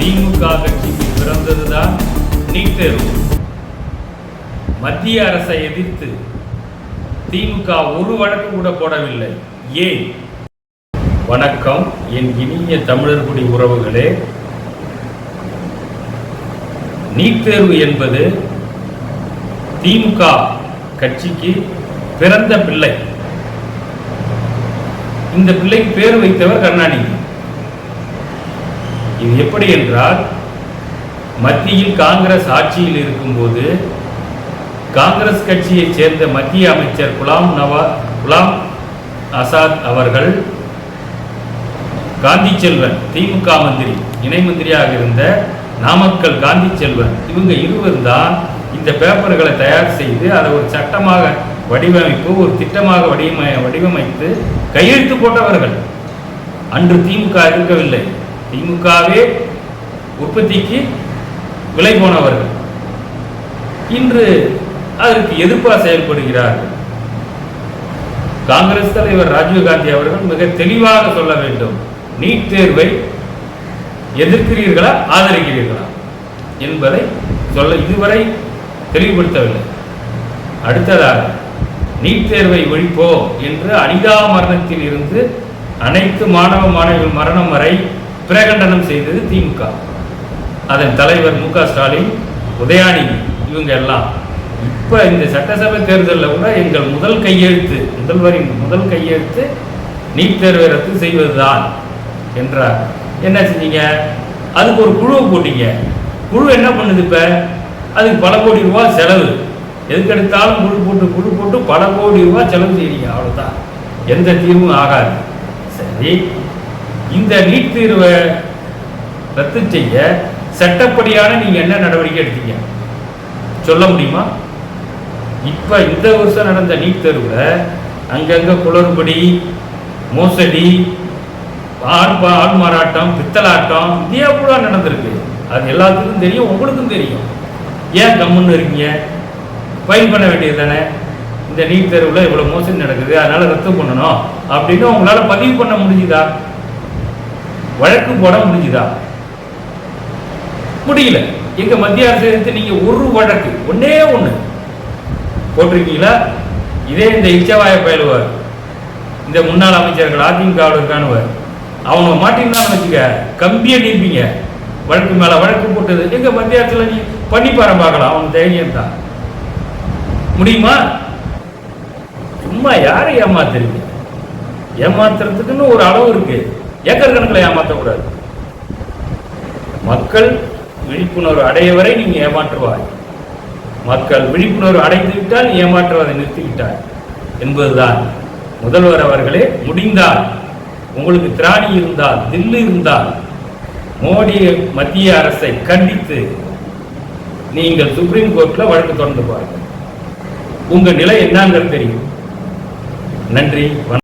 திமுக கட்சிக்கு பிறந்ததுதான் நீட் தேர்வு. மத்திய அரசை எதிர்த்து திமுக ஒரு வழக்கு கூட போடவில்லை. ஏன்? வணக்கம் என் இனிய தமிழர்குடி உறவுகளே. நீட் தேர்வு என்பது திமுக கட்சிக்கு பிறந்த பிள்ளை. இந்த பிள்ளைக்கு பேர் வைத்தவர் கருணாநிதி. இது எப்படி என்றால் மத்தியில் காங்கிரஸ் ஆட்சியில் இருக்கும்போது காங்கிரஸ் கட்சியைச் சேர்ந்த மத்திய அமைச்சர் குலாம் நவா குலாம் ஆசாத் அவர்கள் காந்தி செல்வன் திமுக மந்திரி இணை மந்திரியாக இருந்த நாமக்கல் காந்தி செல்வன் இவங்க இருவர் தான் இந்த பேப்பர்களை தயார் செய்து அதை ஒரு சட்டமாக வடிவமைப்பு ஒரு திட்டமாக வடிவமை வடிவமைத்து கையெழுத்து போட்டவர்கள். அன்று திமுக இருக்கவில்லை. திமுகவே உற்பத்திக்கு விலை போனவர்கள். இன்று அதற்கு எதிர்ப்பாக செயல்படுகிறார்கள். காங்கிரஸ் தலைவர் ராஜீவ்காந்தி அவர்கள் மிக தெளிவாக சொல்ல வேண்டும். நீட் தேர்வை எதிர்க்கிறீர்களா ஆதரிக்கிறீர்களா? என்பதை சொல்ல இதுவரை தெளிவுபடுத்தவில்லை. அடுத்ததாக நீட் தேர்வை ஒழிப்போ என்று அனிதா மரணத்தில் இருந்து அனைத்து மாணவ மாணவிகள் மரணம் வரை பிரகண்டனம் செய்தது திமுக. அதன் தலைவர் மு க. ஸ்டாலின் உதயாநிதி இவங்க எல்லாம். இப்போ இந்த சட்டசபை தேர்தலில் கூட எங்கள் முதல் கையெழுத்து முதல்வரின் முதல் கையெழுத்து நீட் தேர்வை ரத்து செய்வதுதான் என்றார். என்ன செஞ்சீங்க? அதுக்கு ஒரு குழுவை போட்டீங்க. குழு என்ன பண்ணுது இப்போ? அதுக்கு பல கோடி ரூபா செலவு. எதுக்கு எடுத்தாலும் குழு போட்டு குழு போட்டு பல கோடி ரூபா செலவு செய்றீங்க அவ்வளோதான் எந்த தீர்வும் ஆகாது. சரி. இந்த நீட் தீர்வை ரத்து செய்ய சட்டப்படியான நீங்க என்ன நடவடிக்கை எடுத்தீங்க? சொல்ல முடியுமா? இப்ப இந்த வருஷம் நடந்த நீட் தேர்வுல அங்கங்க குளறுபடி மோசடி ஆள் பா- மாறாட்டம் பித்தலாட்டம் இதே கூட நடந்திருக்கு. அது எல்லாத்துக்கும் தெரியும் உங்களுக்கும் தெரியும். ஏன் கம்முன்னு இருக்கீங்க? ஃபைன் பண்ண வேண்டியது தானே இந்த நீட் தேர்வில் இவ்வளோ மோசடி நடக்குது அதனால ரத்து பண்ணணும் அப்படின்னு உங்களால பதிவு பண்ண முடிஞ்சுதா? வழக்கு போட முடிஞ்சுதா? முடியல. எங்க மத்திய அரசு எடுத்து நீங்க ஒரு வழக்கு ஒன்னே ஒண்ணு போட்டிருக்கீங்களா? இதே இந்த இச்சவாய பயிலுவார் இந்த முன்னாள் அமைச்சர்கள் அதிமுக இருக்கானுவர் அவங்க மாட்டிருந்தான்னு வச்சுக்க கம்பியை நீப்பீங்க வழக்கு மேல வழக்கு போட்டது. எங்க மத்திய அரசுல நீ பண்ணி பாரு பார்க்கலாம் அவங்க தைரியம் தான் முடியுமா? சும்மா யாரை ஏமாத்துறீங்க? ஏமாத்துறதுக்குன்னு ஒரு அளவு இருக்கு. ஏக்கர் கணக்கில் ஏமாற்றக்கூடாது மக்கள் விழிப்புணர்வு அடைய வரை நீங்க ஏமாற்றுவாய். மக்கள் விழிப்புணர்வு அடைந்து விட்டால் ஏமாற்றுவதை நிறுத்திவிட்டார் என்பதுதான் முதல்வர் அவர்களே முடிந்தால் உங்களுக்கு திராணி இருந்தால் தில்லு இருந்தால் மோடி மத்திய அரசை கண்டித்து நீங்கள் சுப்ரீம் கோர்ட்ல வழக்கு தொடர்ந்து பாருங்கள். உங்க நிலை என்னங்கிறது தெரியும். நன்றி